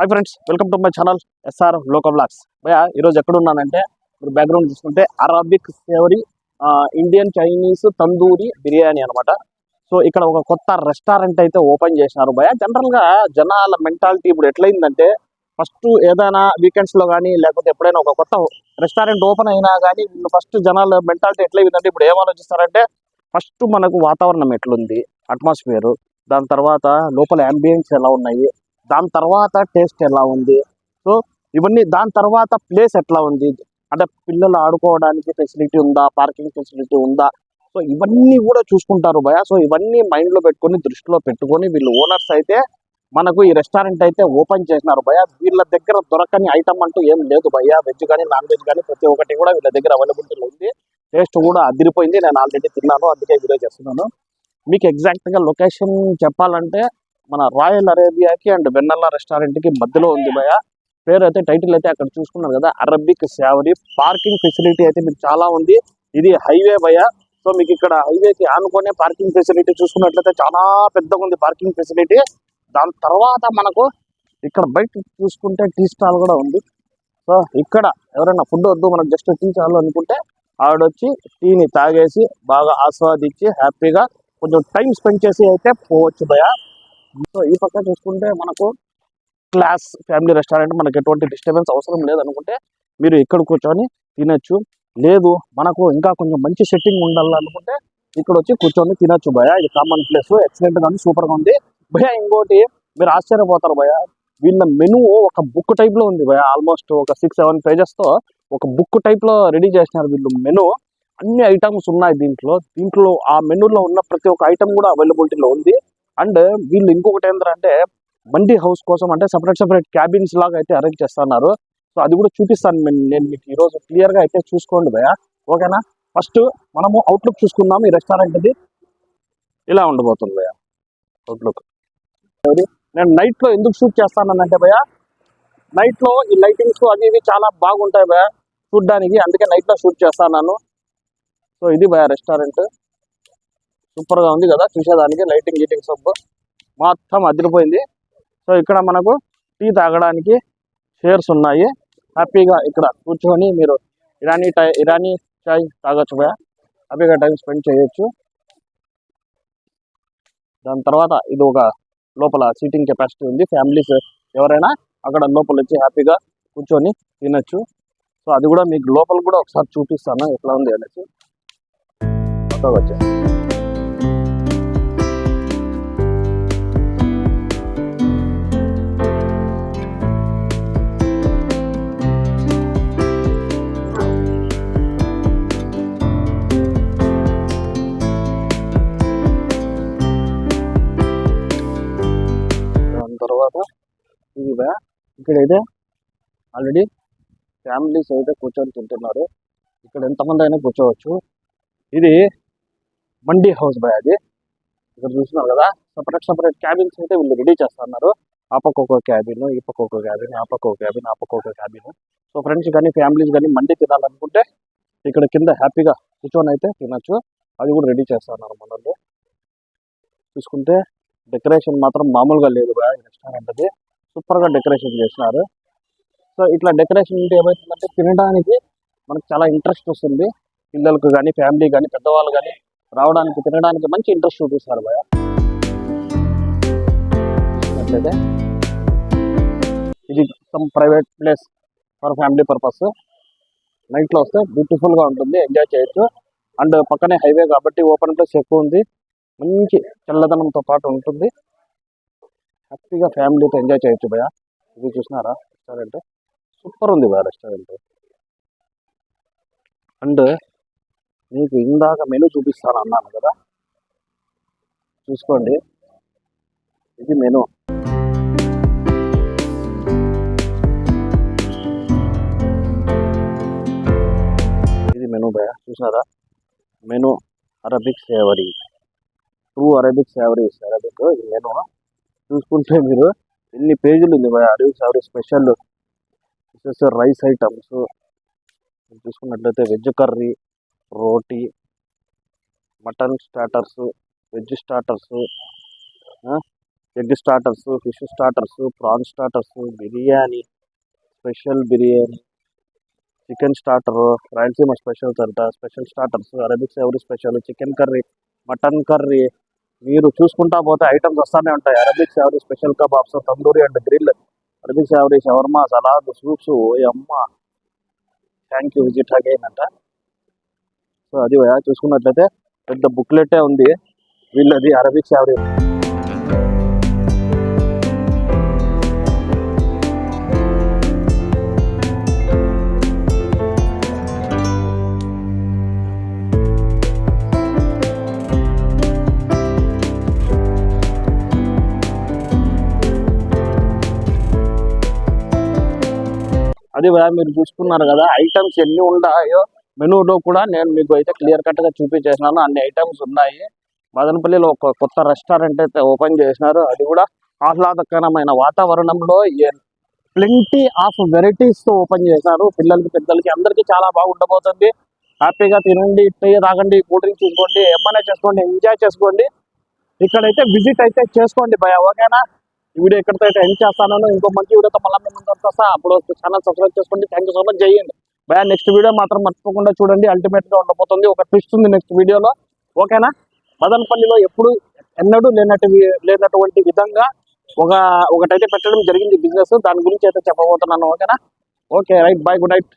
Hi friends welcome to my channel SR local blogs భయ ఈరోజు ఎక్కడున్నానంటే మీరు బ్యాక్గ్రౌండ్ చూసుకుంటే Arabic savoury Indian Chinese tandoori biryani అన్నమాట. సో ఇక్కడ ఒక కొత్త రెస్టారెంట్ అయితే ఓపెన్ చేసినారు భయ జనరల్గా జనాల మెంటాలిటీ ఇప్పుడు ఎట్లయిందంటే ఫస్ట్ ఏదైనా వీకెండ్స్లో కానీ లేకపోతే ఎప్పుడైనా ఒక కొత్త రెస్టారెంట్ ఓపెన్ అయినా కానీ ఫస్ట్ జనాల మెంటాలిటీ ఎట్లయిందంటే ఇప్పుడు ఏమాలోచిస్తారంటే ఫస్ట్ మనకు వాతావరణం ఎట్లుంది అట్మాస్ఫియర్ దాని తర్వాత లోపల అంబియన్స్ ఎలా ఉన్నాయి దాని తర్వాత టేస్ట్ ఎలా ఉంది? సో ఇవన్నీ దాని తర్వాత ప్లేస్ ఎట్లా ఉంది? అంటే పిల్లలు ఆడుకోవడానికి ఫెసిలిటీ ఉందా? పార్కింగ్ ఫెసిలిటీ ఉందా? సో ఇవన్నీ కూడా చూసుకుంటారు భయ సో ఇవన్నీ మైండ్లో పెట్టుకొని దృష్టిలో పెట్టుకొని వీళ్ళు ఓనర్స్ అయితే మనకు ఈ రెస్టారెంట్ అయితే ఓపెన్ చేసినారు భయ వీళ్ళ దగ్గర దొరకని ఐటమ్ అంటూ ఏం లేదు భయ వెజ్ కానీ నాన్ వెజ్ కానీ ప్రతి ఒక్కటి కూడా వీళ్ళ దగ్గర అవైలబిలిటీలో ఉంది. టేస్ట్ కూడా అదిరిపోయింది. నేను ఆల్రెడీ తిన్నాను. అందుకే వీడియో చేస్తున్నాను. మీకు ఎగ్జాక్ట్గా గా లొకేషన్ చెప్పాలంటే మన రాయల్ అరేబియాకి అండ్ వెన్నెల రెస్టారెంట్కి మధ్యలో ఉంది భయ పేరు అయితే టైటిల్ అయితే అక్కడ చూసుకున్నారు కదా అరబిక్ శావరి పార్కింగ్ ఫెసిలిటీ అయితే మీకు చాలా ఉంది. ఇది హైవే భయ సో మీకు ఇక్కడ హైవేకి ఆనుకునే పార్కింగ్ ఫెసిలిటీ చూసుకున్నట్లయితే చాలా పెద్దగా ఉంది పార్కింగ్ ఫెసిలిటీ దాని తర్వాత మనకు ఇక్కడ బయట చూసుకుంటే టీ స్టాల్ కూడా ఉంది. సో ఇక్కడ ఎవరైనా ఫుడ్ వద్దు మనకు జస్ట్ టీ చాలు అనుకుంటే ఆవిడొచ్చి టీని తాగేసి బాగా ఆస్వాదించి హ్యాపీగా కొంచెం టైం స్పెండ్ చేసి అయితే పోవచ్చు భయ సో ఈ పక్క చూసుకుంటే మనకు క్లాస్ ఫ్యామిలీ రెస్టారెంట్ మనకి ఎటువంటి డిస్టర్బెన్స్ అవసరం లేదు అనుకుంటే మీరు ఇక్కడ కూర్చొని తినొచ్చు. లేదు మనకు ఇంకా కొంచెం మంచి సెట్టింగ్ ఉండాలనుకుంటే ఇక్కడ వచ్చి కూర్చొని తినొచ్చు భయ ఇది కామన్ ప్లేస్ ఎక్సలెంట్గా సూపర్గా సూపర్గా ఉంది. భయ ఇంకోటి మీరు ఆశ్చర్యపోతారు భయ వీళ్ళ మెనూ ఒక బుక్ టైప్లో ఉంది భయ ఆల్మోస్ట్ ఒక సిక్స్ సెవెన్ పేజెస్తో ఒక బుక్ టైప్లో రెడీ చేసినారు వీళ్ళు మెనూ అన్ని ఐటమ్స్ ఉన్నాయి దీంట్లో. దీంట్లో ఆ మెనూలో ఉన్న ప్రతి ఒక్క ఐటమ్ కూడా అవైలబిలిటీలో ఉంది. అండ్ వీళ్ళు ఇంకొకటి ఏంటంటే మండీ హౌస్ కోసం అంటే సపరేట్ సపరేట్ క్యాబిన్స్ లాగా అయితే అరేంజ్ చేస్తున్నారు. సో అది కూడా చూపిస్తాను నేను- మీకు ఈ రోజు క్లియర్గా అయితే చూసుకోండి భయ ఓకేనా? ఫస్ట్ మనము అవుట్లుక్ చూసుకుందాం. ఈ రెస్టారెంట్ది ఇలా ఉండబోతుంది భయ అవుట్లుక్ నేను నైట్లో ఎందుకు షూట్ చేస్తానంటే భయ నైట్లో ఈ లైటింగ్స్ అవి ఇవి చాలా బాగుంటాయి భయ చూడ్డానికి. అందుకే నైట్లో షూట్ చేస్తాను సో ఇది భయ రెస్టారెంట్ సూపర్గా ఉంది కదా చూసేదానికి లైటింగ్ గీటింగ్ సబ్బు. మొత్తం అదిరిపోయింది. సో ఇక్కడ మనకు టీ తాగడానికి చైర్స్ ఉన్నాయి. హ్యాపీగా ఇక్కడ కూర్చొని మీరు ఇరానీ టై ఇరానీ చాయ్ తాగొచ్చు పోయా హ్యాపీగా టైం స్పెండ్ చేయొచ్చు. దాని తర్వాత ఇది ఒక లోపల సీటింగ్ కెపాసిటీ ఉంది. ఫ్యామిలీస్ ఎవరైనా అక్కడ లోపల వచ్చి హ్యాపీగా కూర్చొని తినొచ్చు. సో అది కూడా మీకు లోపల కూడా ఒకసారి చూపిస్తాను. ఎట్లా ఉంది అనేసి. కొత్తగా ఇక్కడైతే ఆల్రెడీ ఫ్యామిలీస్ అయితే కూర్చొని తింటున్నారు. ఇక్కడ ఎంతమంది అయినా కూర్చోవచ్చు. ఇది మండీ హౌస్ బాయ్ అది. ఇక్కడ చూసినారు కదా సపరేట్ సపరేట్ క్యాబిన్స్ అయితే వీళ్ళు రెడీ చేస్తున్నారు. ఆ పక్క ఒక క్యాబిన్ ఈ పక్క ఒక క్యాబిన్ ఆ పక్క ఒక క్యాబిన్ ఆ పక్క ఒక క్యాబిన్. సో ఫ్రెండ్స్ కానీ ఫ్యామిలీస్ కానీ మండి తినాలనుకుంటే ఇక్కడ కింద హ్యాపీగా కూర్చొని అయితే తినొచ్చు. అది కూడా రెడీ చేస్తున్నారు మనల్ని చూసుకుంటే డెకరేషన్ మాత్రం మామూలుగా లేదు బాయ్ రెస్టారెంట్ అది సూపర్గా డెకరేషన్ చేసినారు. సో ఇట్లా డెకరేషన్ ఉంటే ఏమవుతుందంటే తినడానికి మనకు చాలా ఇంట్రెస్ట్ వస్తుంది. పిల్లలకు కానీ ఫ్యామిలీ కానీ పెద్దవాళ్ళు కానీ రావడానికి తినడానికి మంచి ఇంట్రెస్ట్ చూపిస్తారు భయ ఇది some private place for family purpose నైట్లో వస్తే బ్యూటిఫుల్గా ఉంటుంది. ఎంజాయ్ చేయొచ్చు. అండ్ పక్కనే హైవే కాబట్టి ఓపెన్ ప్లేస్ ఎక్కువ ఉంది. మంచి చల్లదనంతో పాటు ఉంటుంది. హ్యాపీగా ఫ్యామిలీతో ఎంజాయ్ చేయొచ్చు భయ ఇది చూసినారా? రెస్టారెంట్. సూపర్ ఉంది భయ రెస్టారెంట్. అండ్ మీకు ఇందాక మెనూ చూపిస్తాను అన్నాను కదా. చూసుకోండి. ఇది మెనూ. ఇది మెనూ భయ చూసినారా? Menu. Arabic savoury. True Arabic savouries. Arabic. ఇది మెనూ చూసుకుంటే మీరు ఎన్ని పేజీలు ఉంది మరి? Arabic savoury special rice items చూసుకున్నట్లయితే veg curry roti mutton starters veg starters egg starters fish starters prawn starters biryani special biryani chicken starter Rayalaseema specials అంట. Special starters Arabics ఎవరి special chicken curry mutton curry మీరు చూసుకుంటా పోతే items వస్తానే ఉంటాయి. Arabic savoury special kebabs tandoori and grill Arabic savoury shawarma salad soups అమ్మ. Thank you visit again అంట. So అది చూసుకున్నట్లయితే పెద్ద బుక్లెటే ఉంది. వీళ్ళది అరబిక్ సావరీ అది మీరు చూసుకున్నారు కదా ఐటమ్స్ ఎన్ని ఉన్నాయో మెనూలో కూడా నేను మీకు అయితే క్లియర్ కట్గా చూపించేసినాను. అన్ని ఐటమ్స్ ఉన్నాయి. మదనపల్లిలో ఒక కొత్త రెస్టారెంట్ అయితే ఓపెన్ చేసినారు. అది కూడా ఆహ్లాదకరమైన వాతావరణంలో ప్లెంటీ ఆఫ్ వెరైటీస్తో ఓపెన్ చేశారు. పిల్లలకి పెద్దలకి అందరికీ చాలా బాగుండబోతుంది. హ్యాపీగా తినండి టీ తాగండి కూల్ డ్రింక్స్ తీసుకోండి ఏమైనా చేసుకోండి ఎంజాయ్ చేసుకోండి. ఇక్కడైతే విజిట్ అయితే చేసుకోండి భయ ఓకేనా? ఈ వీడియో ఎక్కడితో ఎండ్ చేస్తాను. ఇంకో మంచి వీడియోతో మళ్ళీ మేము ముందుకు వస్తా అప్పుడు ఛానల్ సబ్స్క్రైబ్ చేసుకోండి. థ్యాంక్ యూ సో మచ్ చేయండి భయ నెక్స్ట్ వీడియో మాత్రం మర్చిపోకుండా చూడండి. అల్టిమేట్గా ఉండబోతుంది. ఒక ట్విస్ట్ ఉంది నెక్స్ట్ వీడియోలో. ఓకేనా మదనపల్లిలో ఎప్పుడు ఎన్నడూ లేనట్టు లేనటువంటి విధంగా ఒక ఒకటైతే పెట్టడం జరిగింది బిజినెస్ దాని గురించి అయితే చెప్పబోతున్నాను. ఓకేనా okay right bye good night